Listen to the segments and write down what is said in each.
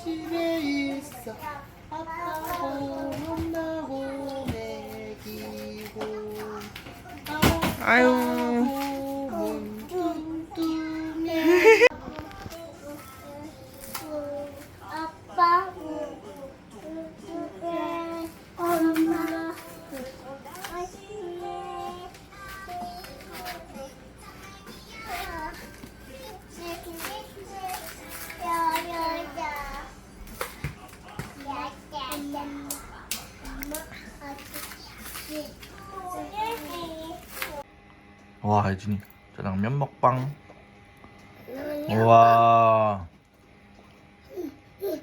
한 집에 있어 아빠고 혼나고 먹이고 아유. 와 예진이 짜장면 먹방 우와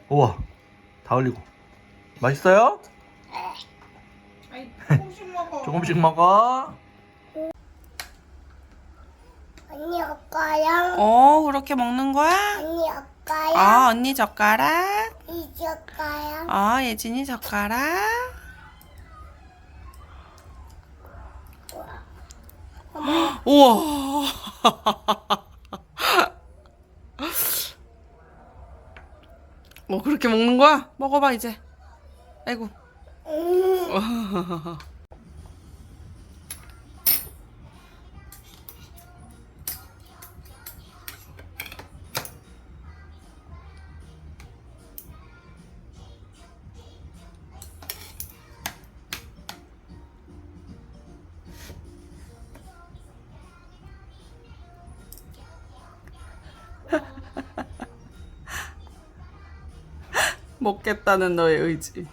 우와 다 흘리고 맛있어요? 조금씩 먹어 조금씩 먹어 언니 젓가락, 어, 그렇게 먹는 거야? 언니 젓가락, 아, 언니 젓가락. 이 젓가락. 아, 예진이 젓가락. 우와. 뭐 그렇게 먹는 거야? 먹어봐 이제. 아이고. 먹겠다는 너의 의지.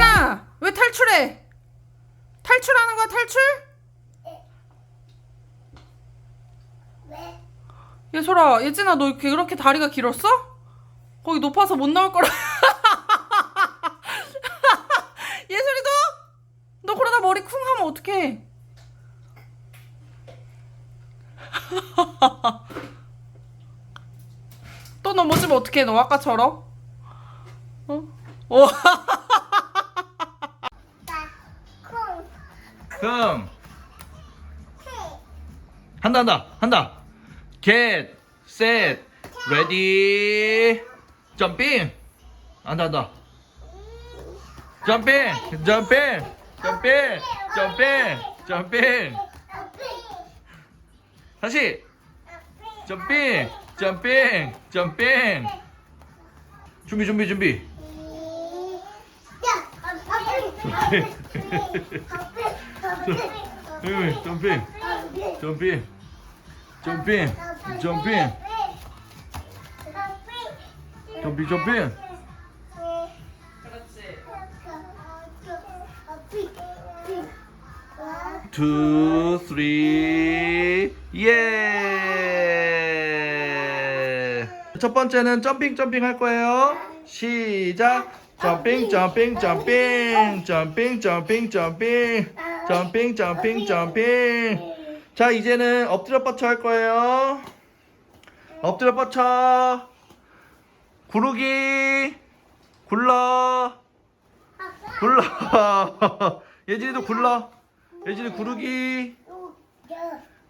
야, 왜 탈출해? 탈출하는 거야 탈출? 왜? 예솔아, 예진아, 너 이렇게 이렇게 다리가 길었어? 거기 높아서 못 나올 거라. 예솔이도? 너 그러다 머리 쿵 하면 어떡해? 또 넘어지면 어떡해, 너 아까처럼? 어? 어. 흥 콩. 한다 한다 한다 get set ready 점핑 한다 한다 점핑 점핑 점핑 점핑 점핑. 다시. 점핑 점핑 점핑. 준비 준비 준비. 응, 점핑 점핑 점핑 점핑. 점핑 점핑 two three 예! 첫 번째는 점핑 점핑 할 거예요. 시작. 점핑 점핑 점핑 점핑 점핑 점핑 점핑 점핑 점핑 자 이제는 엎드려 뻗쳐 할 거예요. 엎드려 뻗쳐 구르기 굴러 굴러 예진이도 굴러 예진이 구르기.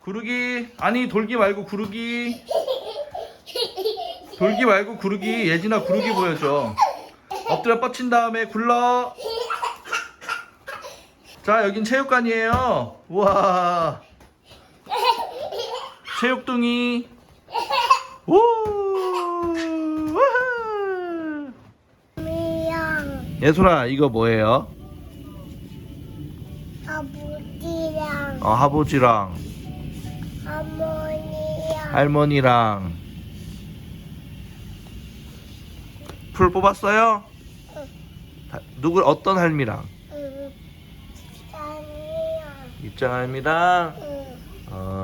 구르기. 아니 돌기 말고 구르기. 돌기 말고 구르기. 예진아 구르기 보여줘. 엎드려 뻗친 다음에 굴러. 자 여긴 체육관이에요. 우와. 체육둥이. 우! 예솔아 이거 뭐예요? 어 할아버지랑 어머니랑 할머니랑 풀 뽑았어요? 다- 누구 어떤 할미랑? 응. 아니랑 입장 할미랑 응. 어